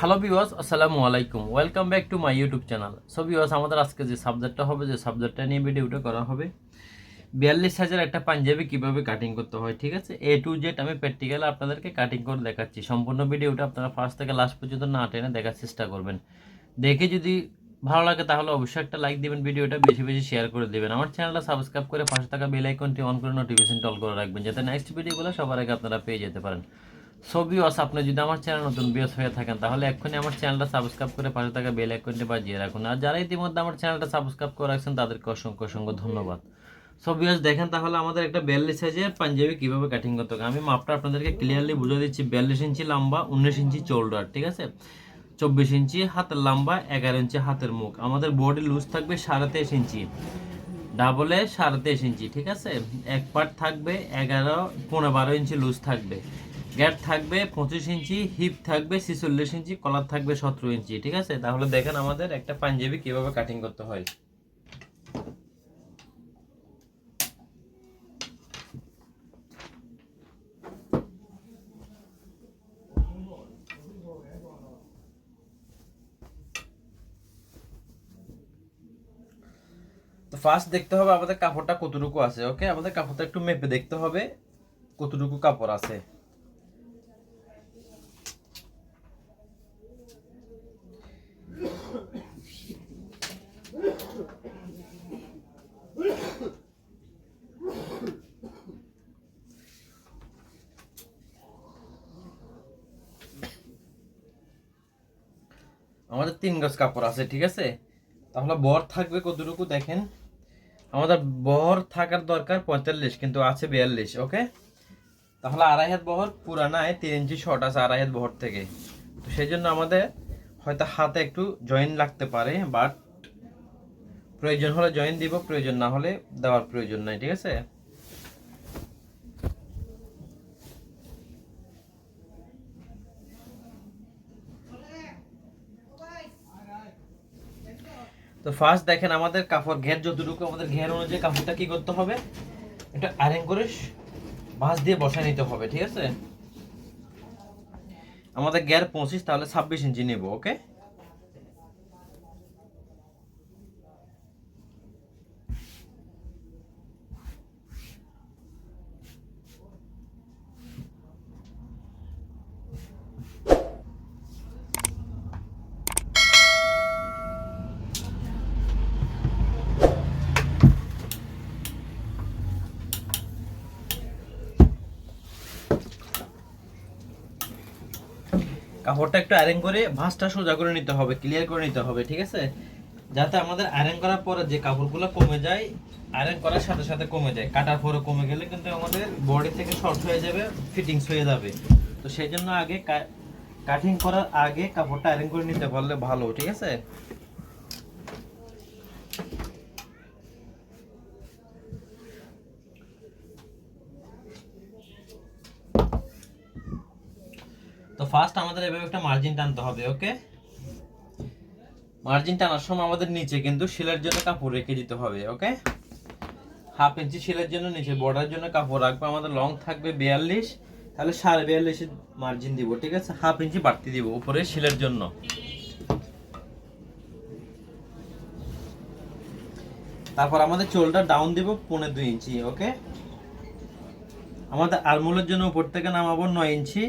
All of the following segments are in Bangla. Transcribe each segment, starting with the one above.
হ্যালো বিওয়াস আসসালামু আলাইকুম welcome back to my YouTube channel so বিওয়াস আমাদের আজকে যে সাবজেক্টটা হবে, যে সাবজেক্টটা নিয়ে ভিডিওটা করা হবে, বিয়াল্লিশ হাজার একটা পাঞ্জাবি কীভাবে কাটিং করতে হয়, ঠিক আছে? এ টু জেড আমি প্র্যাকটিক্যালি আপনাদেরকে কাটিং করে দেখাচ্ছি। সম্পূর্ণ ভিডিওটা আপনারা ফার্স্ট থেকে লাস্ট পর্যন্ত না টেনে দেখার চেষ্টা করবেন। দেখে যদি ভালো লাগে, তাহলে অবশ্যই একটা লাইক দিবেন ভিডিওটা বেশি বেশি শেয়ার করে দেবেন। আমার চ্যানেলটা সাবস্ক্রাইব করে পাশে থাকা বেল আইকনটি অন করে নোটিফিকেশন অল করে রাখবেন, যাতে নেক্সট ভিডিওগুলো সবার আগে আপনারা পেয়ে যেতে পারেন। সো বিওস আপনি যদি আমার চ্যানেল নতুন বিওস হয়ে থাকেন, তাহলে এক্ষুনি আমার চ্যানেলটা সাবস্ক্রাইব করে পাশে থাকা বেল আইকনটি বাজিয়ে রাখুন। আর যারা ইতিমধ্যে আমার চ্যানেলটা সাবস্ক্রাইব করে রাখছেন, তাদেরকে অসংখ্য অসংখ্য ধন্যবাদ। সো বিওস দেখেন তাহলে আমাদের একটা বিয়াল্লিশ সাইজের পাঞ্জাবি কীভাবে কাটিং করতে হবে? আমি মাপটা আপনাদেরকে ক্লিয়ারলি বুঝে দিচ্ছি। বিয়াল্লিশ ইঞ্চি লম্বা, উনিশ ইঞ্চি চোল্ডার ঠিক আছে? চব্বিশ ইঞ্চি হাতের লম্বা, এগারো ইঞ্চি হাতের মুখ। আমাদের বডি লুজ থাকবে সাড়ে তেইশ ইঞ্চি। ডাবলে সাড়ে তেইশ ইঞ্চি, ঠিক আছে? এক পার্ট থাকবে এগারো পনেরো বারো ইঞ্চি লুজ থাকবে। গ্যাট থাকবে পঁচিশ ইঞ্চি হিপ থাকবে ছিচল্লিশ ইঞ্চি কলার থাকবে সতেরো ইঞ্চি, ঠিক আছে? তাহলে দেখেন আমাদের একটা পাঞ্জাবি কীভাবে কাটিং করতে হয়। তো ফার্স্ট দেখতে হবে আমাদের কাপড়টা কতটুকু আছে ওকে আমাদের কাপড়টা একটু মেপে দেখতে হবে কতটুকু কাপড় আছে আমাদের তিন গজ কাপড় আছে, ঠিক আছে? তাহলে বর থাকবে কতটুকু দেখেন? আমাদের বহর থাকার দরকার পঁয়তাল্লিশ, কিন্তু আছে বিয়াল্লিশ, ওকে? তাহলে আড়াই হাত বহর, পুরানায় তিন ইঞ্চি শর্ট আছে আড়াই হাত বহর থেকে। তো সেই জন্য আমাদের হয়তো হাতে একটু জয়েন লাগতে পারে বাট প্রয়োজন হলে জয়েন দিব, প্রয়োজন না হলে দেওয়ার প্রয়োজন নাই, ঠিক আছে? তো ফার্স্ট দেখেন আমাদের কাপড় ঘের যতটুকু, আমাদের ঘের অনুযায়ী কাপড়টা কি করতে হবে? এটা আয়রন করে ভাঁজ দিয়ে বসা নিতে হবে, ঠিক আছে? আমাদের ঘের পঁচিশ, তাহলে ছাব্বিশ ইঞ্চি নেব ওকে কাপড়টা একটু আয়রন করে ভাঁজটা সোজা করে নিতে হবে ক্লিয়ার করে নিতে হবে, ঠিক আছে? যাতে আমাদের আয়রন করার পরে যে কাপড়গুলো কমে যায় আয়রন করার সাথে সাথে কমে যায়। কাটার পরে কমে গেলে কিন্তু আমাদের বডি থেকে শর্ট হয়ে যাবে ফিটিংস হয়ে যাবে। তো সেই জন্য আগে কাটিং করার আগে কাপড়টা আয়রন করে নিতে পারলে ভালো, ঠিক আছে? ফার্স্ট আমাদের এভাবে একটা মার্জিন টানতে হবে ওকে মার্জিন টানার সময় আমাদের নিচে কিন্তু শিলের জন্য কাপড় রেখে দিতে হবে ওকে হাফ ইঞ্চি শিলের জন্য নিচে বর্ডার জন্য কাপড় রাখব, আমাদের লং থাকবে বিয়াল্লিশ, তাহলে সাড়ে বিয়াল্লিশের মার্জিন দিব, ঠিক আছে? হাফ ইঞ্চি বাড়তি দিব উপরে শিলের জন্য। তারপর আমাদের চোলটা ডাউন দিব পনেরো দুই ইঞ্চি ওকে আমাদের আরমুলের জন্য উপর থেকে নামাবো নয় ইঞ্চি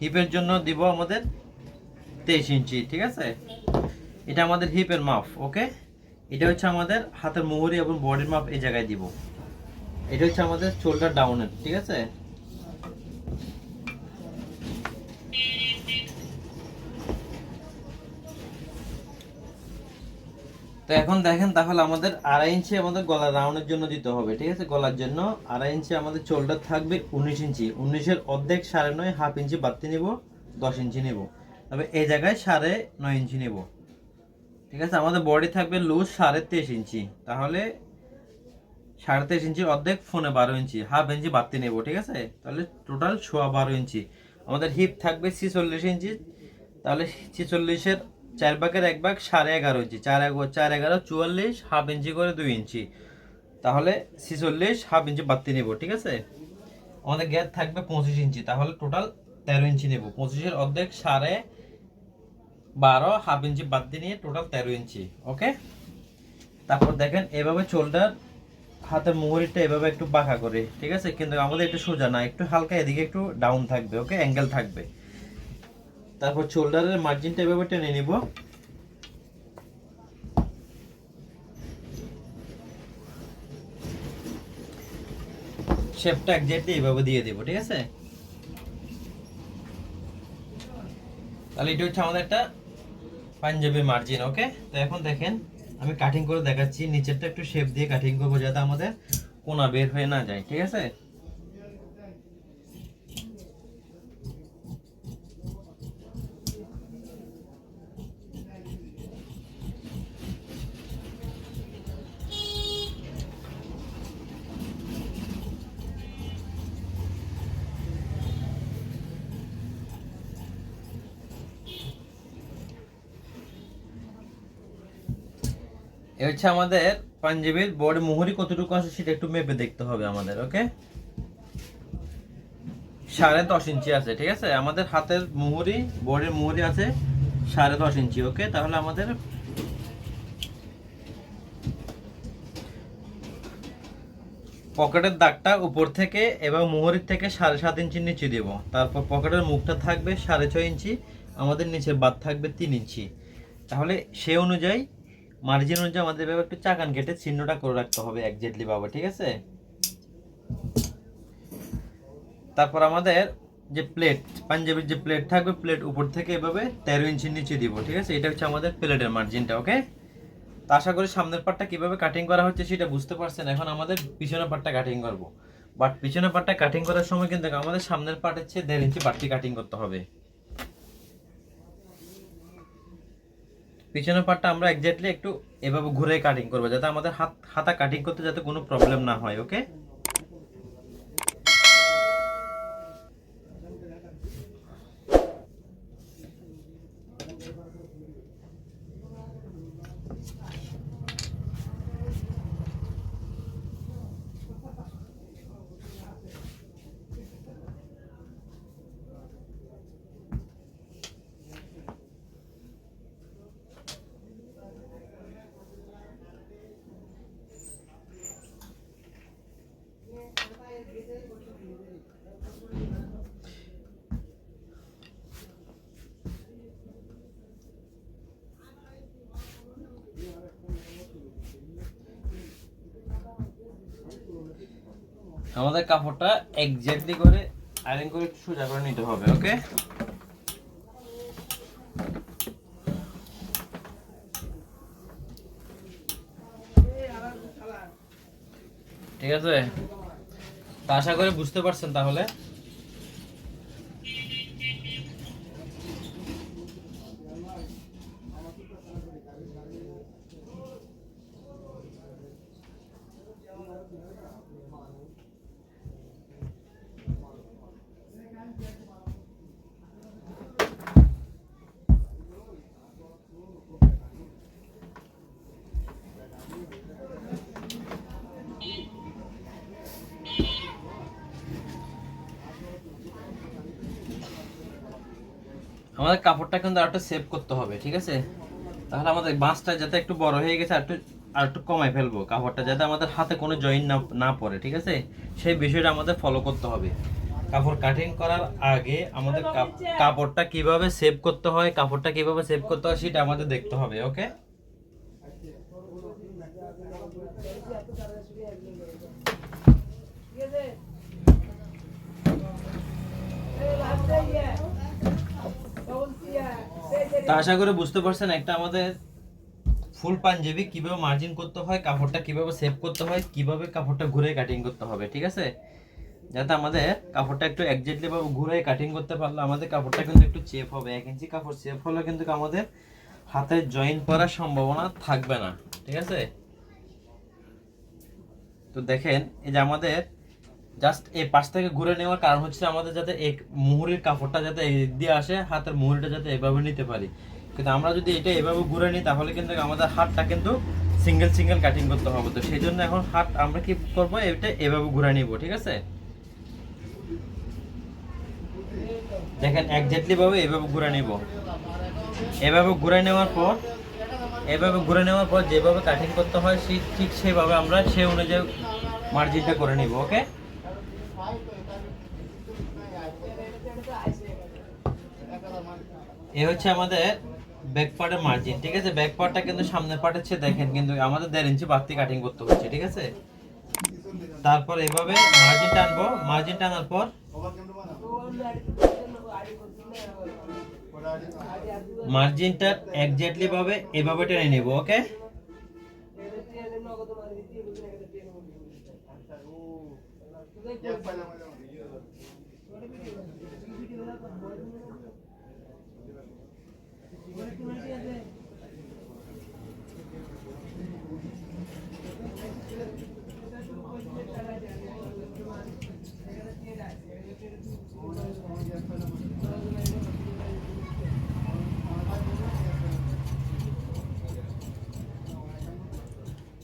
হিপের জন্য দিব আমাদের তেইশ ইঞ্চি, ঠিক আছে? এটা আমাদের হিপের মাপ, ওকে? এটা হচ্ছে আমাদের হাতের মোহরি এবং বডির মাপ এই জায়গায় দিব। এটা হচ্ছে আমাদের চোলটা ডাউনের ঠিক আছে? তো এখন দেখেন তাহলে আমাদের আড়াই ইঞ্চি আমাদের গলার রাউন্ডের জন্য দিতে হবে, ঠিক আছে? গলার জন্য আড়াই ইঞ্চি আমাদের চোল্ডার থাকবে উনিশ ইঞ্চি। উনিশের অর্ধেক সাড়ে নয়, হাফ ইঞ্চি বাড়তি নিব, দশ ইঞ্চি নেব। তবে এই জায়গায় সাড়ে নয় ইঞ্চি নেব। ঠিক আছে? আমাদের বডি থাকবে লুজ সাড়ে তেইশ ইঞ্চি। তাহলে সাড়ে তেইশ ইঞ্চি অর্ধেক, ফোনে বারো ইঞ্চি, হাফ ইঞ্চি বাড়তি নেব, ঠিক আছে? তাহলে টোটাল সোয়া বারো ইঞ্চি। আমাদের হিপ থাকবে ছিচল্লিশ ইঞ্চি। তাহলে ছিচল্লিশের চার ভাগের এক ভাগ সাড়ে এগারো ইঞ্চি। চার চার এগারো, চুয়াল্লিশ, হাফ ইঞ্চি করে দুই ইঞ্চি। তাহলে ছিচল্লিশ, হাফ ইঞ্চি বাড়তি নেব, ঠিক আছে? আমাদের গ্যাপ থাকবে পঁচিশ ইঞ্চি। তাহলে টোটাল তেরো ইঞ্চি নেব। পঁচিশের অর্ধেক সাড়ে বারো, হাফ ইঞ্চি বাদ দিয়ে নিয়ে টোটাল তেরো ইঞ্চি, ওকে? তারপর দেখেন এভাবে চোলটার হাতের মুহুরিটা এভাবে একটু বাঁকা করে, ঠিক আছে? কিন্তু আমাদের একটু সোজা না, একটু হালকা এদিকে একটু ডাউন থাকবে, ওকে? অ্যাঙ্গেল থাকবে। তারপর শোল্ডারের মার্জিনটা এভাবে টেনে নিব। শেপটা একজাক্টলি এইভাবে দিয়ে দেবো, ঠিক আছে? তাহলে এটা হচ্ছে আমাদের একটা পাঞ্জাবি মার্জিন ওকে তো এখন দেখেন, আমি কাটিং করে দেখাচ্ছি, নিচেরটা একটু শেপ দিয়ে কাটিং করব যাতে আমাদের কোনা বের হয়ে না যায়, ঠিক আছে? এ হচ্ছে আমাদের পাঞ্জাবির বডি মুহুরি কতটুকু আছে সেটা একটু মেপে দেখতে হবে আমাদের, ওকে? সাড়ে দশ ইঞ্চি আছে, ঠিক আছে? আমাদের হাতের মুহুরি বডির মুহুরি আছে সাড়ে দশ ইঞ্চি, ওকে? তাহলে আমাদের পকেটের দাগটা উপর থেকে এবং মুহুরির থেকে সাড়ে সাত ইঞ্চি নিচে দেব। তারপর পকেটের মুখটা থাকবে সাড়ে ছয় ইঞ্চি, আমাদের নিচের বাদ থাকবে তিন ইঞ্চি। তাহলে সে অনুযায়ী মার্জিন অনুযায়ী আমাদের এভাবে একটু চাকান কেটে চিহ্নটা করে রাখতে হবে একজেটলি বাবা, ঠিক আছে? তারপর আমাদের যে প্লেট পাঞ্জাবির যে প্লেট থাকবে প্লেট উপর থেকে এভাবে তেরো ইঞ্চি নিচে দিব, ঠিক আছে? এটা হচ্ছে আমাদের প্লেটের মার্জিনটা ওকে তো আশা করি সামনের পার্টটা কীভাবে কাটিং করা হচ্ছে সেটা বুঝতে পারছেন। এখন আমাদের পিছনের পার্টটা কাটিং করব। বাট পিছনের পার্টটা কাটিং করার সময় কিন্তু আমাদের সামনের পাটের চেয়ে দেড় ইঞ্চি বাড়তি কাটিং করতে হবে। পিছনের পার্টটা আমরা একজাক্টলি একটু এভাবে ঘুরে কাটিং করব, যাতে আমাদের হাত, হাতা কাটিং করতে যাতে কোনো প্রবলেম না হয় ওকে আমাদের কাপড়টা এক্স্যাক্টলি করে আয়রন করে একটু সোজা করে নিতে হবে ওকে ঠিক আছে? তা আশা করে বুঝতে পারছেন তাহলে। আমাদের কাপড়টা কিন্তু আরেকটু সেভ করতে হবে, ঠিক আছে? তাহলে আমাদের বাঁশটা যাতে একটু বড় হয়ে গেছে আর একটু আর একটু কমাই ফেলব কাপড়টা, যাতে আমাদের হাতে কোনো জয়েন না না পড়ে, ঠিক আছে? সেই বিষয়টা আমাদের ফলো করতে হবে। কাপড় কাটিং করার আগে আমাদের কাপ- কাপড়টা কীভাবে সেভ করতে হয়, কাপড়টা কীভাবে সেভ করতে হয়, সেটা আমাদের দেখতে হবে ওকে তা আশা করে বুঝতে পারছেন, একটা আমাদের ফুল পাঞ্জাবি কীভাবে মার্জিন করতে হয়, কাপড়টা কীভাবে সেভ করতে হয়, কীভাবে কাপড়টা ঘুরে কাটিং করতে হবে, ঠিক আছে? যাতে আমাদের কাপড়টা একটু একজাক্টলি ভাবে ঘুরে কাটিং করতে পারলে আমাদের কাপড়টা কিন্তু একটু চেপ হবে, এক ইঞ্চি কাপড় চেপ হলে কিন্তু আমাদের হাতে জয়েন করার সম্ভাবনা থাকবে না, ঠিক আছে? তো দেখেন, এই যে আমাদের জাস্ট এই পাশ থেকে ঘুরে নেওয়ার কারণ হচ্ছে আমাদের যাতে এক মুহুরির কাপড়টা যাতে এই দিক দিয়ে আসে, হাতের মুহুরিটা যাতে এভাবে নিতে পারি। কিন্তু আমরা যদি এটা এভাবে ঘুরে নিই, তাহলে কিন্তু আমাদের হাতটা কিন্তু সিঙ্গেল সিঙ্গেল কাটিং করতে হবে। তো সেই জন্য এখন হাত আমরা কি করব, এটা এভাবে ঘুরে নিব, ঠিক আছে? দেখেন একজাক্টলি ভাবে এভাবে ঘুরে নিব। এভাবে ঘুরে নেওয়ার পর, এভাবে ঘুরে নেওয়ার পর যেভাবে কাটিং করতে হয় ঠিক সেভাবে আমরা সে অনুযায়ী মার্জিনটা করে নিব ওকে এ হচ্ছে আমাদের ব্যাক পার্টের মার্জিন ঠিক আছে? ব্যাক পার্টটা কিন্তু সামনের পার্টের চেয়ে দেখেন, কিন্তু আমাদের দেড় ইঞ্চি বাড়তি কাটিং করতে হচ্ছে, ঠিক আছে? তারপর এভাবে মার্জিন টানবো মার্জিন টানার পর মার্জিনটা এক্স্যাক্টলি ভাবে এভাবে টেনে নেব ওকে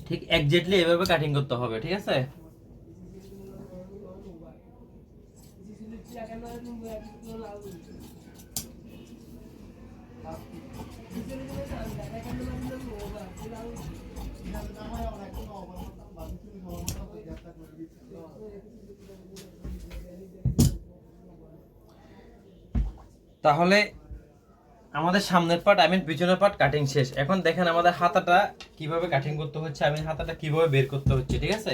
ঠিক এক্স্যাক্টলি এভাবে কাটিং করতে হবে ঠিক আছে? তাহলে আমাদের সামনের পার্ট আই মিন পিছনের পার্ট কাটিং শেষ। এখন দেখেন আমাদের হাতাটা কীভাবে কাটিং করতে হচ্ছে আমি হাতাটা কীভাবে বের করতে হচ্ছে, ঠিক আছে?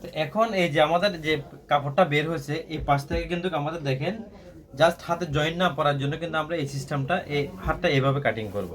তো এখন এই যে আমাদের যে কাপড়টা বের হয়েছে, এই পাশ থেকে কিন্তু আমাদের দেখেন জাস্ট হাতে জয়েন না পড়ার জন্য কিন্তু আমরা এই সিস্টেমটা এই হাতটা এভাবে কাটিং করব।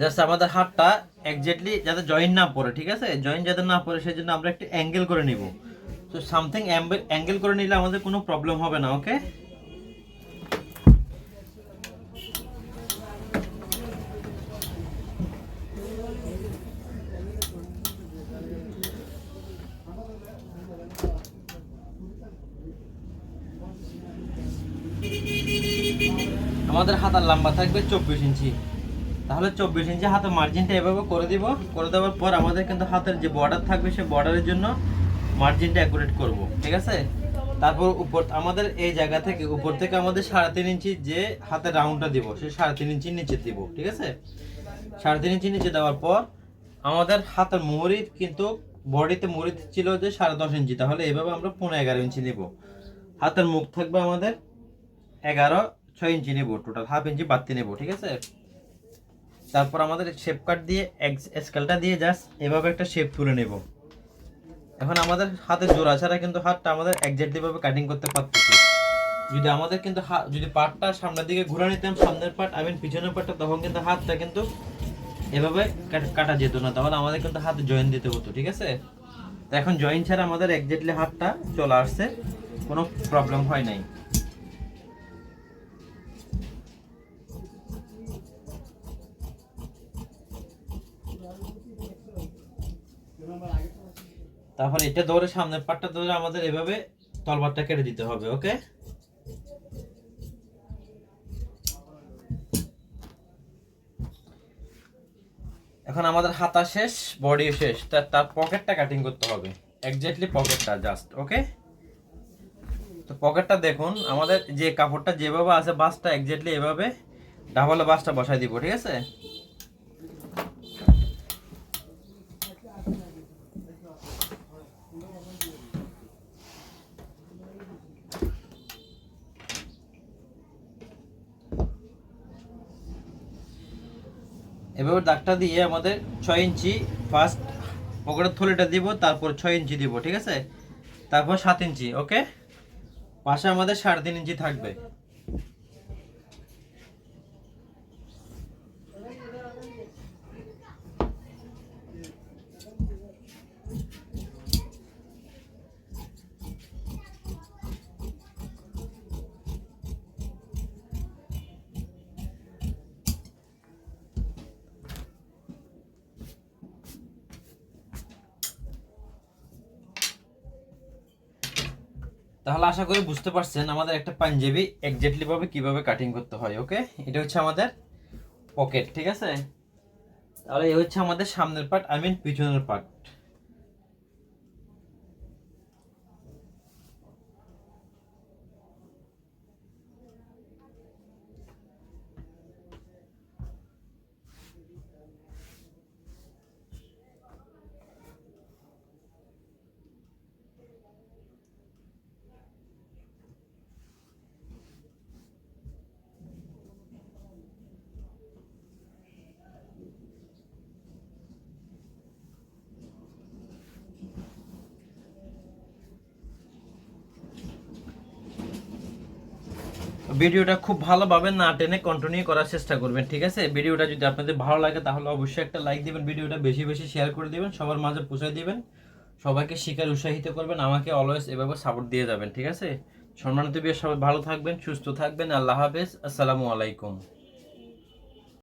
জাস্ট আমাদের হাতটা এক্স্যাক্টলি যাতে জয়েন না পড়ে, ঠিক আছে? জয়েন যাতে না পড়ে সেই জন্য আমরা একটু অ্যাঙ্গেল করে নিব। তো সামথিং অ্যাঙ্গেল করে নিলে আমাদের কোনো প্রবলেম হবে না ওকে আমাদের হাতার লম্বা থাকবে চব্বিশ ইঞ্চি। তাহলে চব্বিশ ইঞ্চি হাতে মার্জিনটা এভাবে করে দিব। করে দেওয়ার পর আমাদের কিন্তু হাতের যে বর্ডার থাকবে সেই বর্ডারের জন্য মার্জিনটা অ্যাকুরেট করব, ঠিক আছে? তারপর উপর, আমাদের এই জায়গা থেকে উপর থেকে আমাদের সাড়ে তিন ইঞ্চি যে হাতের রাউন্ডটা দিব, সে সাড়ে তিন ইঞ্চি নিচে দিব, ঠিক আছে? সাড়ে তিন ইঞ্চি নিচে দেওয়ার পর আমাদের হাতের মুহুরি কিন্তু বডিতে মুহুরি ছিল যে সাড়ে দশ ইঞ্চি, তাহলে এভাবে আমরা পনেরো এগারো ইঞ্চি নিব। হাতের মুখ থাকবে আমাদের এগারো, ছয় ইঞ্চি নেব টোটাল হাফ ইঞ্চি বাড়তি নেব, ঠিক আছে? তারপর আমাদের শেপ কাট দিয়ে স্কেলটা দিয়ে জাস্ট এভাবে একটা শেপ তুলে নেব। এখন আমাদের হাতে জোড়া, ছাড়া কিন্তু হাতটা আমাদের একজাক্টলি ভাবে কাটিং করতে পারতেছি যদি আমাদের কিন্তু যদি পাটটা সামনের দিকে ঘুরে নিতাম, সামনের পার্ট আই মিন পিছনের পার্টটা তখন কিন্তু হাতটা কিন্তু এভাবে কাটা যেত না তাহলে আমাদের কিন্তু হাতে জয়েন দিতে হতো, ঠিক আছে? তো এখন জয়েন ছাড়া আমাদের একজাক্টলি হাতটা চলে আসছে, কোনো প্রবলেম হয় নাই। তারপর এটা ধরে সামনের পাটটা ধরে আমাদের এভাবে তলবারটা কেটে দিতে হবে, ওকে? এখন আমাদের হাতা শেষ, বডি শেষ তার পকেটটা কাটিং করতে হবে এক্স্যাক্টলি পকেটটা জাস্ট ওকে? তো পকেটটা দেখুন, আমাদের যে কাপড়টা যেভাবে আছে বাসটা এক্স্যাক্টলি এভাবে ডাবলে বাসটা বসাই দিব, ঠিক আছে? এভাবে দাগটা দিয়ে আমাদের ছয় ইঞ্চি ফার্স্ট পকেটের থলিটা দিব, তারপর ছয় ইঞ্চি দিব, ঠিক আছে? তারপর সাত ইঞ্চি ওকে পাশে আমাদের সাড়ে তিন ইঞ্চি থাকবে। তাহলে আশা করি বুঝতে পারছেন আমাদের একটা পাঞ্জাবি এক্স্যাক্টলি ভাবে কীভাবে কাটিং করতে হয় ওকে এটা হচ্ছে আমাদের পকেট ঠিক আছে? তাহলে এই হচ্ছে আমাদের সামনের পার্ট আই মিন পিছনের পার্ট ভিডিওটা খুব ভালোভাবে না টেনে কন্টিনিউ করার চেষ্টা করবেন, ঠিক আছে? ভিডিওটা যদি আপনাদের ভালো লাগে তাহলে অবশ্যই একটা লাইক দিবেন, ভিডিওটা বেশি বেশি শেয়ার করে দিবেন, সবার মাঝে পৌঁছে দিবেন, সবাইকে শিকার উৎসাহিত করবেন, আমাকে অলওয়েজ এভাবে সাপোর্ট দিয়ে যাবেন, ঠিক আছে? সম্মানিত বিয়ে সবাই ভালো থাকবেন, সুস্থ থাকবেন, আল্লাহ হাফেজ, আসসালামু আলাইকুম।